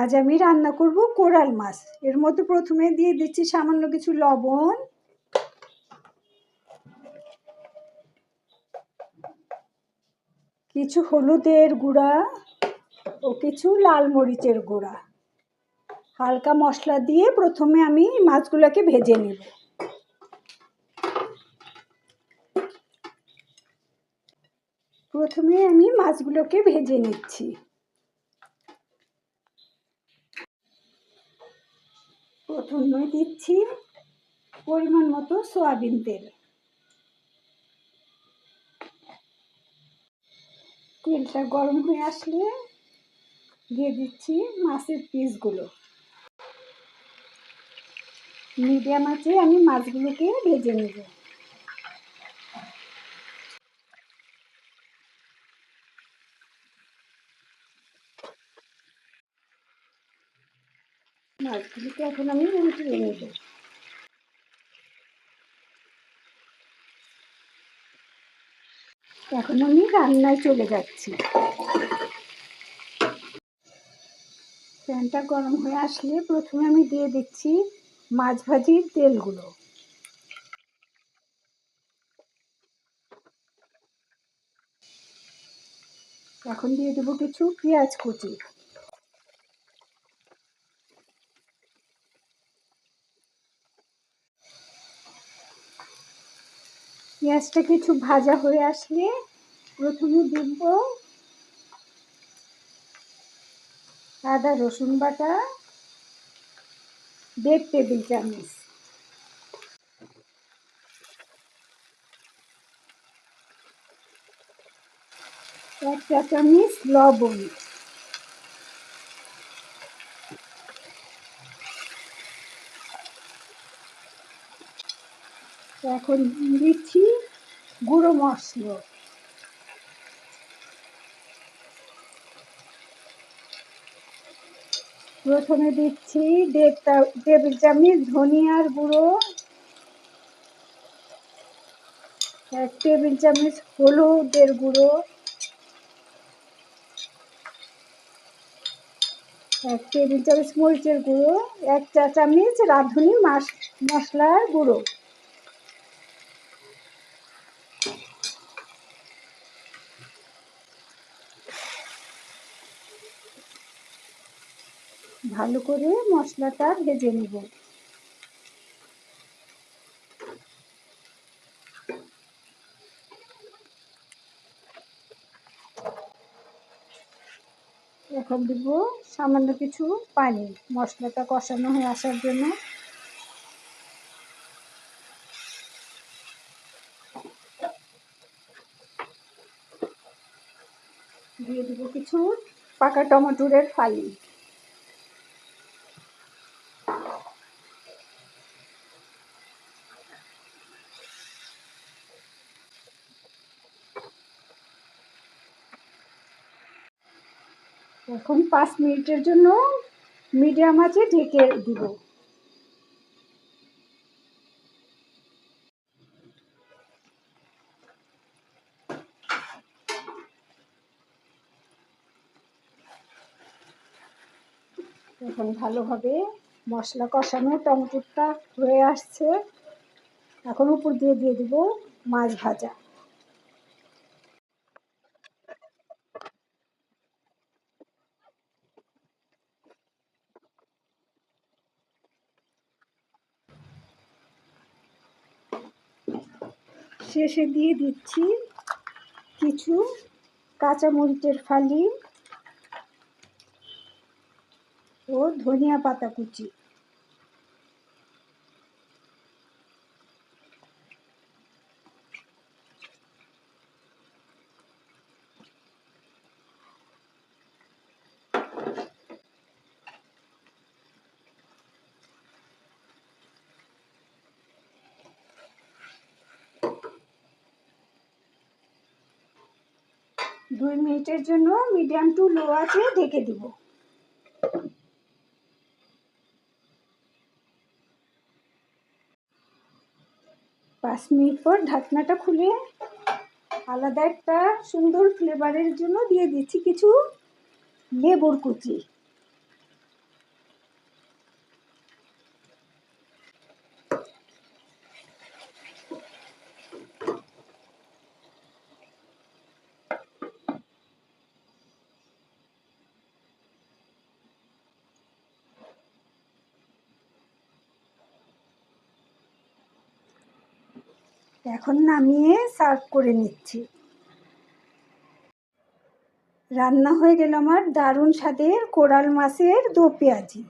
আজ আমি রান্না করব কোরাল মাছ। এর মধ্যে প্রথমে দিয়ে দিচ্ছি সামান্য কিছু লবণ। কিছু হলুদের গুঁড়া ও কিছু লাল মরিচের গুঁড়া। হালকা মশলা দিয়ে প্রথমে আমি মাছগুলোকে ভেজে নেব। প্রথমে আমি মাছগুলোকে ভেজে নিচ্ছি। প্রথমে দিচ্ছি পরিমাণ মতো সোয়াবিন তেল। তেলটা গরম হয়ে আসলে দিয়ে দিচ্ছি মাছের পিসগুলো। মিডিয়াম আছে আমি মাছগুলোকে ভেজে নেব। মাছগুলোকে এখন আমি নেব এখন আমি রান্নায় চলে যাচ্ছি। প্যানটা গরম হয়ে আসলে প্রথমে আমি দিয়ে দিচ্ছি মাছ ভাজির তেলগুলো। এখন দিয়ে দেবো কিছু পেঁয়াজ কুচি। পেঁয়াজটা কিছু ভাজা হয়ে আসলে প্রথমে দিব আদা, রসুন বাটা, দেড় টেবিল চামচ। এক চা চামচ লবণ। এখন দিচ্ছি গুঁড়ো মশলা। প্রথমে দিচ্ছি দেড় টেবিল চামচ, ধনিয়ার গুঁড়ো, এক টেবিল চামচ হলুদের গুঁড়ো, এক টেবিল চামচ মরিচের গুঁড়ো, এক চা চামচ রাঁধুনি মাছ মশলার গুঁড়ো। ভালো করে মশলাটা ভেজে নেব। এখন দিব সামান্য কিছু পানি, মশলাটা কষানো হয়ে আসার জন্য। দিয়ে দেবো কিছু পাকা টমেটোরের ফালি। এখন পাঁচ মিনিটের জন্য মিডিয়াম আছে, ঢেকে দিব। এখন ভালোভাবে মশলা কষানো টমেটোটা হয়ে আসছে। এখন উপর দিয়ে দিয়ে দিব মাছ ভাজা। শেষে দিয়ে দিচ্ছি কিছু কাঁচামরিচের ফালি ও ধনিয়া পাতা কুচি। দুই মিনিটের জন্য মিডিয়াম টু লো আছে, ঢেকে দিব। পাঁচ মিনিট পর ঢাকনাটা খুলে আলাদা একটা সুন্দর ফ্লেভারের জন্য দিয়ে দিচ্ছি কিছু লেবুর কুচি। এখন নামিয়ে সার্ভ করে নিচ্ছি। রান্না হয়ে গেল আমার দারুণ স্বাদের কোরাল মাছের দো পেঁয়াজি।